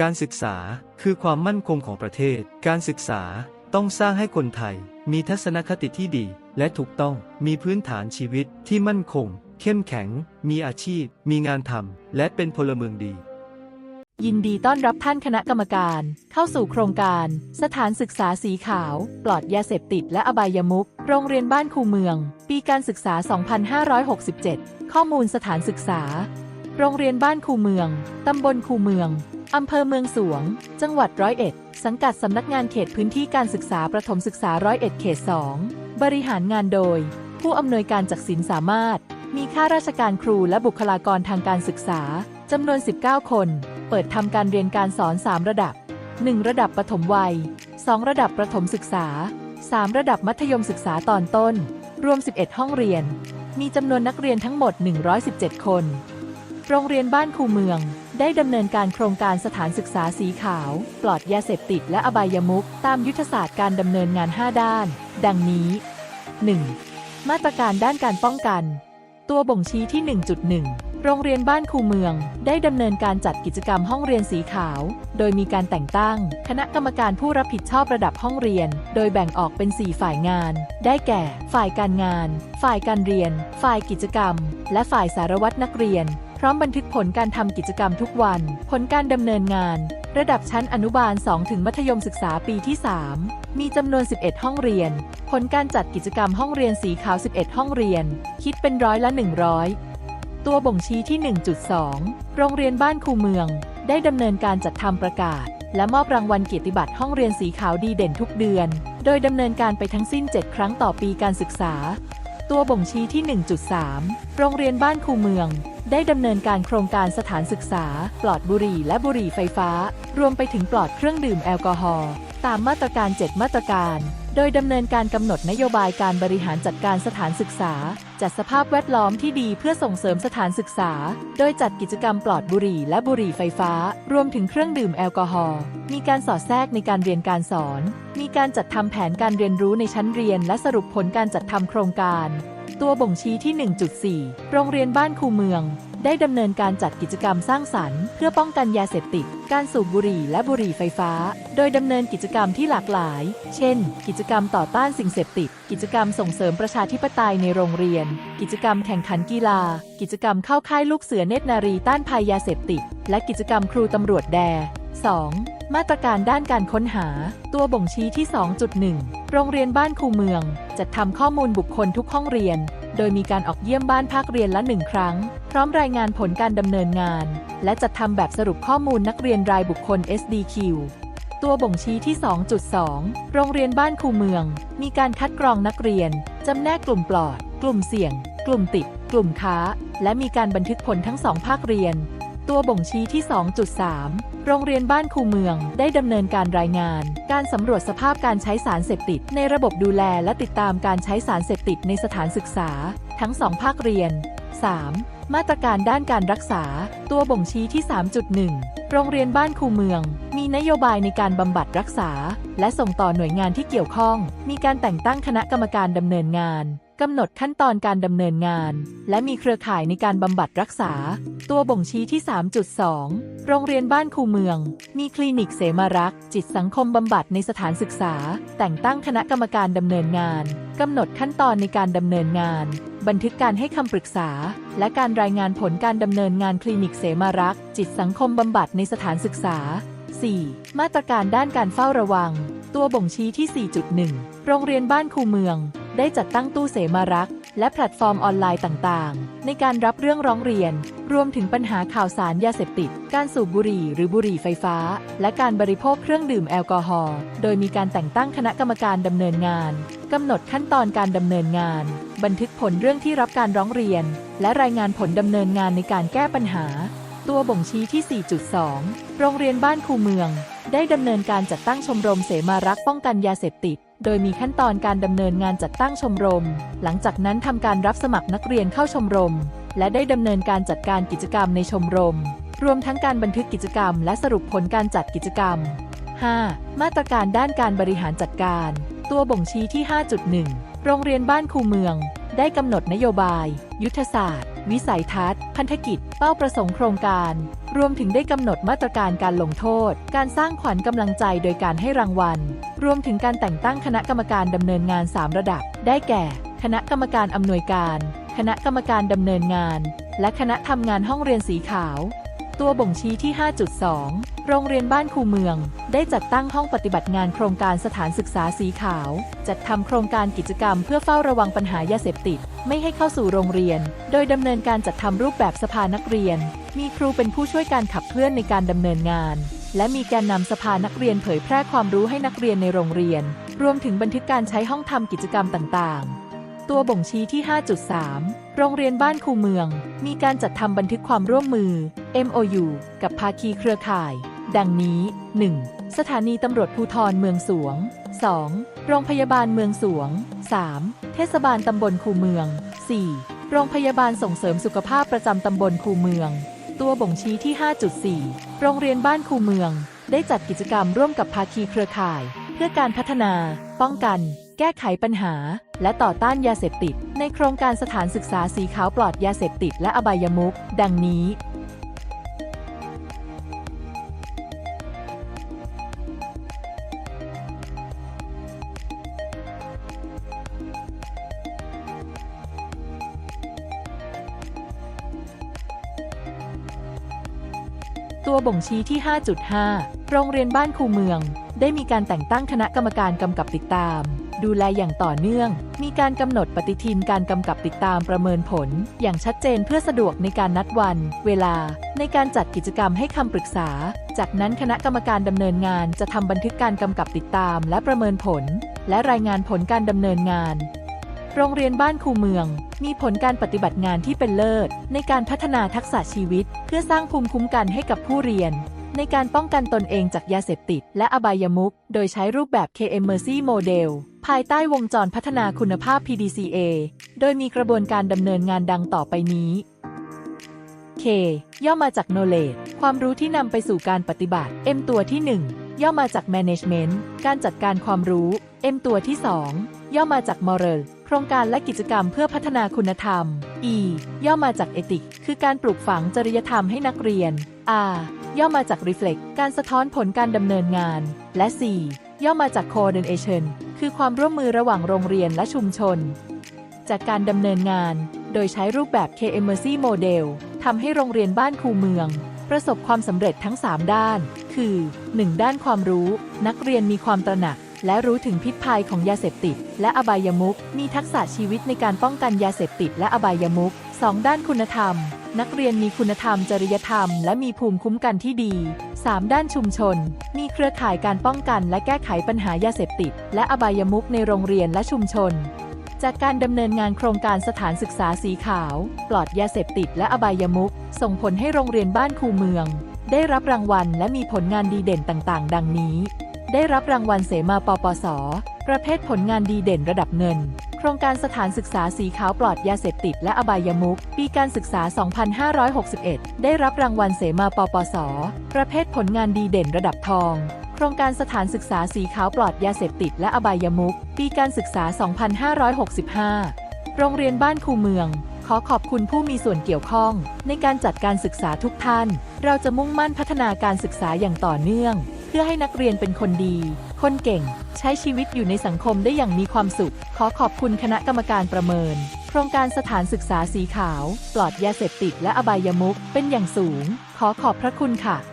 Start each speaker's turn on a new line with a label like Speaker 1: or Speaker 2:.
Speaker 1: การศึกษาคือความมั่นคงของประเทศ การศึกษาต้องสร้างให้คนไทย มีทัศนคติที่ดีและถูกต้อง มีพื้นฐานชีวิตที่มั่นคง เข้มแข็ง มีอาชีพ มีงานทำ และเป็นพลเมืองดี
Speaker 2: ยินดีต้อนรับท่านคณะกรรมการ เข้าสู่โครงการ สถานศึกษาสีขาว ปลอดยาเสพติดและอบายมุขโรงเรียนบ้านคูเมือง ปีการศึกษา 2567 ข้อมูลสถานศึกษา โรงเรียนบ้านคูเมือง ตำบลคูเมือง อำเภอเมืองสวง จังหวัดร้อยเอ็ด สังกัดสำนักงานเขตพื้นที่การศึกษาประถมศึกษาร้อยเอ็ดเขต2บริหารงานโดย ผู้อำนวยการจักษินสามารถ มีข้าราชการครูและบุคลากรทางการศึกษาจำนวน 19 คน เปิดทำการเรียนการสอน 3 ระดับ 1 ระดับประถมวัย 2 ระดับประถมศึกษา 3 ระดับมัธยมศึกษาตอนต้น รวม 11 ห้องเรียน มีจำนวนนักเรียนทั้งหมด 117 คน โรงเรียนบ้านคูเมือง ได้ดำเนินการโครงการสถานศึกษาสีขาว ปลอดยาเสพติดและอบายมุขตามยุทธศาสตร์การดำเนินงาน 5 ด้าน ดังนี้ 1. มาตรการด้านการป้องกัน ตัวบ่งชี้ที่ 1.1 โรงเรียนบ้านคูเมือง ได้ดำเนินการจัดกิจกรรมห้องเรียนสีขาว โดยมีการแต่งตั้ง คณะกรรมการผู้รับผิดชอบระดับห้องเรียน โดยแบ่งออกเป็น 4 ฝ่ายงาน ได้แก่ ฝ่ายการงาน ฝ่ายการเรียน ฝ่ายกิจกรรม และฝ่ายสารวัตรนักเรียน พร้อมบันทึกผลการทำกิจกรรมทุกวัน ผลการดำเนินงาน ระดับชั้นอนุบาล 2 ถึงมัธยมศึกษาปีที่ 3 มีจำนวน 11 ห้องเรียน ผลการจัดกิจกรรมห้องเรียนสีขาว 11 ห้องเรียน คิดเป็นร้อยละ 100 ตัวบ่งชี้ที่ 1.2 โรงเรียนบ้านคูเมือง ได้ดำเนินการจัดทำประกาศ และมอบรางวัลเกียรติบัตรห้องเรียนสีขาวดีเด่นทุกเดือน โดยดำเนินการไปทั้งสิ้น 7 ครั้งต่อปีการศึกษา ตัวบ่งชี้ที่ 1.3 โรงเรียนบ้านคูเมือง ได้ดำเนินการโครงการสถานศึกษา ปลอดบุหรี่และบุหรี่ไฟฟ้า รวมไปถึงปลอดเครื่องดื่มแอลกอฮอล์ตามมาตรการ 7 มาตรการ โดยดำเนินการกำหนดนโยบายการบริหารจัดการสถานศึกษา จัดสภาพแวดล้อมที่ดีเพื่อส่งเสริมสถานศึกษา โดยจัดกิจกรรมปลอดบุหรี่และบุหรี่ไฟฟ้า รวมถึงเครื่องดื่มแอลกอฮอล์ มีการสอดแทรกในการเรียนการสอน มีการจัดทำแผนการเรียนรู้ในชั้นเรียน และสรุปผลการจัดทำโครงการ ตัวบ่งชี้ที่ 1.4 โรงเรียนบ้านคูเมือง ได้ดำเนินการจัดกิจกรรมสร้างสรรค์ เพื่อป้องกันยาเสพติด การสูบบุหรี่และบุหรี่ไฟฟ้า โดยดำเนินกิจกรรมที่หลากหลาย เช่น กิจกรรมต่อต้านสิ่งเสพติด กิจกรรมส่งเสริมประชาธิปไตยในโรงเรียน กิจกรรมแข่งขันกีฬา กิจกรรมเข้าค่ายลูกเสือเนตรนารีต้านภัยยาเสพติด และกิจกรรมครูตำรวจแด 2. มาตรการด้านการค้นหา ตัวบ่งชี้ที่ 2.1 โรงเรียนบ้านคูเมือง จัดทำข้อมูลบุคคลทุกห้องเรียน โดยมีการออกเยี่ยมบ้านภาคเรียนละหนึ่งครั้ง พร้อมรายงานผลการดำเนินงาน และจัดทำแบบสรุปข้อมูลนักเรียนรายบุคคล SDQ ตัวบ่งชี้ที่ 2.2 โรงเรียนบ้านคูเมือง มีการคัดกรองนักเรียน จำแนกกลุ่มปลอด กลุ่มเสี่ยง กลุ่มติด กลุ่มค้า และมีการบันทึกผลทั้งสองภาคเรียน ตัวบ่งชี้ที่ 2.3 โรงเรียนบ้านคูเมือง ได้ดำเนินการรายงาน การสำรวจสภาพการใช้สารเสพติด ในระบบดูแลและติดตามการใช้สารเสพติดในสถานศึกษา ทั้งสองภาคเรียน 3. มาตรการด้านการรักษา ตัวบ่งชี้ที่ 3.1 โรงเรียนบ้านคูเมือง มีนโยบายในการบำบัดรักษา และส่งต่อหน่วยงานที่เกี่ยวข้อง มีการแต่งตั้งคณะกรรมการดำเนินงาน กำหนดขั้นตอนการดำเนินงาน และมีเครือข่ายในการบำบัดรักษา ตัวบ่งชี้ที่ 3.2 โรงเรียนบ้านคูเมือง มีคลินิกเสมารัก จิตสังคมบำบัดในสถานศึกษา แต่งตั้งคณะกรรมการดำเนินงานกำหนดขั้นตอนในการดำเนินงาน บันทึกการให้คำปรึกษา และการรายงานผลการดำเนินงานคลินิกเสมารัก จิตสังคมบำบัดในสถานศึกษา 4. มาตรการด้านการเฝ้าระวัง ตัวบ่งชี้ที่ 4.1 โรงเรียนบ้านคูเมือง ได้จัดตั้งตู้เสมารักษ์และแพลตฟอร์มออนไลน์ต่างๆ ในการรับเรื่องร้องเรียน รวมถึงปัญหาข่าวสารยาเสพติด การสูบบุหรี่หรือบุหรี่ไฟฟ้า และการบริโภคเครื่องดื่มแอลกอฮอล์ โดยมีการแต่งตั้งคณะกรรมการดำเนินงานกำหนดขั้นตอนการดำเนินงาน บันทึกผลเรื่องที่รับการร้องเรียน และรายงานผลดำเนินงานในการแก้ปัญหา ตัวบ่งชี้ที่ 4.2 โรงเรียนบ้านคูเมือง ได้ดำเนินการจัดตั้งชมรมเสมารักษ์ป้องกันยาเสพติด โดยมีขั้นตอนการดำเนินงานจัดตั้งชมรม หลังจากนั้นทำการรับสมัครนักเรียนเข้าชมรม และได้ดำเนินการจัดการกิจกรรมในชมรม รวมทั้งการบันทึกกิจกรรม และสรุปผลการจัดกิจกรรม 5. มาตรการด้านการบริหารจัดการ ตัวบ่งชี้ที่ 5.1 โรงเรียนบ้านคูเมือง ได้กำหนดนโยบาย ยุทธศาสตร์ วิสัยทัศน์ พันธกิจ เป้าประสงค์โครงการ รวมถึงได้กำหนดมาตรการการลงโทษ การสร้างขวัญกำลังใจโดยการให้รางวัล รวมถึงการแต่งตั้งคณะกรรมการดำเนินงาน 3 ระดับ ได้แก่ คณะกรรมการอำนวยการ คณะกรรมการดำเนินงาน และคณะทำงานห้องเรียนสีขาว ตัวบ่งชี้ที่ 5.2 โรงเรียนบ้านคูเมือง ได้จัดตั้งห้องปฏิบัติงานโครงการสถานศึกษาสีขาว จัดทำโครงการกิจกรรมเพื่อเฝ้าระวังปัญหายาเสพติด ไม่ให้เข้าสู่โรงเรียน โดยดำเนินการจัดทำรูปแบบสภานักเรียน มีครูเป็นผู้ช่วยการขับเคลื่อนในการดำเนินงาน และมีแกนนำสภานักเรียนเผยแพร่ความรู้ให้นักเรียนในโรงเรียน รวมถึงบันทึกการใช้ห้องทำกิจกรรมต่างๆ ตัวบ่งชี้ที่ 5.3 โรงเรียนบ้านคูเมือง มีการจัดทำบันทึกความร่วมมือ MOU กับภาคีเครือข่าย ดังนี้ 1. สถานีตำรวจภูธรเมืองสวง 2. โรงพยาบาลเมืองสวง 3. เทศบาลตำบลคูเมือง 4. โรงพยาบาลส่งเสริมสุขภาพประจำตำบลคูเมือง ตัวบ่งชี้ที่ 5.4 โรงเรียนบ้านคูเมือง ได้จัดกิจกรรมร่วมกับภาคีเครือข่าย เพื่อการพัฒนา ป้องกัน แก้ไขปัญหา และต่อต้านยาเสพติด ในโครงการสถานศึกษาสีขาวปลอดยาเสพติดและอบายมุขดังนี้ตัวบ่งชี้ที่ 5.5 โรงเรียนบ้านคูเมือง ได้มีการแต่งตั้งคณะกรรมการกำกับติดตาม ดูแลอย่างต่อเนื่อง มีการกำหนดปฏิทินการกำกับติดตามประเมินผล อย่างชัดเจนเพื่อสะดวกในการนัดวัน เวลา ในการจัดกิจกรรมให้คำปรึกษา จากนั้นคณะกรรมการดำเนินงานจะทำบันทึกการกำกับติดตาม และประเมินผล และรายงานผลการดำเนินงานโรงเรียนบ้านคูเมือง มีผลการปฏิบัติงานที่เป็นเลิศ ในการพัฒนาทักษะชีวิต เพื่อสร้างภูมิคุ้มกันให้กับผู้เรียน ในการป้องกันตนเองจากยาเสพติด และอบายมุขโดยใช้รูปแบบ KM Mercy Model ภายใต้วงจรพัฒนาคุณภาพ PDCA โดยมีกระบวนการดำเนินงานดังต่อไปนี้ K ย่อมาจาก knowledge ความรู้ที่นำไปสู่การปฏิบัติ M ตัวที่ 1 ย่อมาจาก management การจัดการความรู้ M ตัวที่ 2 ย่อมาจาก moral โครงการและกิจกรรมเพื่อพัฒนาคุณธรรม E ย่อมาจาก ethic คือการปลูกฝังจริยธรรมให้นักเรียน R ย่อมาจาก reflect การสะท้อนผลการดำเนินงาน และ C ย่อมาจาก coordination คือความร่วมมือระหว่างโรงเรียนและชุมชน จากการดำเนินงาน โดยใช้รูปแบบ KMERCY Model ทำให้โรงเรียนบ้านคูเมือง ประสบความสำเร็จทั้ง 3 ด้าน คือ 1. ด้านความรู้ นักเรียนมีความตระหนัก และรู้ถึงพิษภัยของยาเสพติด และอบายมุขมีทักษะชีวิตในการป้องกันยาเสพติดและอบายมุข 2. ด้านคุณธรรม นักเรียนมีคุณธรรมจริยธรรม และมีภูมิคุ้มกันที่ดี 3. ด้านชุมชน มีเครือข่ายการป้องกันและแก้ไขปัญหายาเสพติด และอบายมุขในโรงเรียนและชุมชน จากการดำเนินงานโครงการสถานศึกษาสีขาว ปลอดยาเสพติดและอบายมุขส่งผลให้โรงเรียนบ้านคูเมือง ได้รับรางวัลและมีผลงานดีเด่นต่างๆ ดังนี้ ได้รับรางวัลเสมาปปส ประเภทผลงานดีเด่นระดับเงิน ครงการสถานศึกษาสีขาวปลอดยาเสพติดและอบายมุขปีการศึกษา 2561 ได้รับรางวัลเสมาปปส ประเภทผลงานดีเด่นระดับทอง โครงการสถานศึกษาสีขาวปลอดยาเสพติดและอบายมุขปีการศึกษา 2565 โรงเรียนบ้านคูเมือง ขอขอบคุณผู้มีส่วนเกี่ยวข้อง ในการจัดการศึกษาทุกท่าน เราจะมุ่งมั่นพัฒนาการศึกษาอย่างต่อเนื่อง เพื่อให้นักเรียนเป็นคนดี คนเก่ง ใช้ชีวิตอยู่ในสังคมได้อย่างมีความสุข ขอขอบคุณคณะกรรมการประเมิน โครงการสถานศึกษาสีขาว ปลอดยาเสพติดและอบายมุขเป็นอย่างสูง ขอขอบพระคุณค่ะ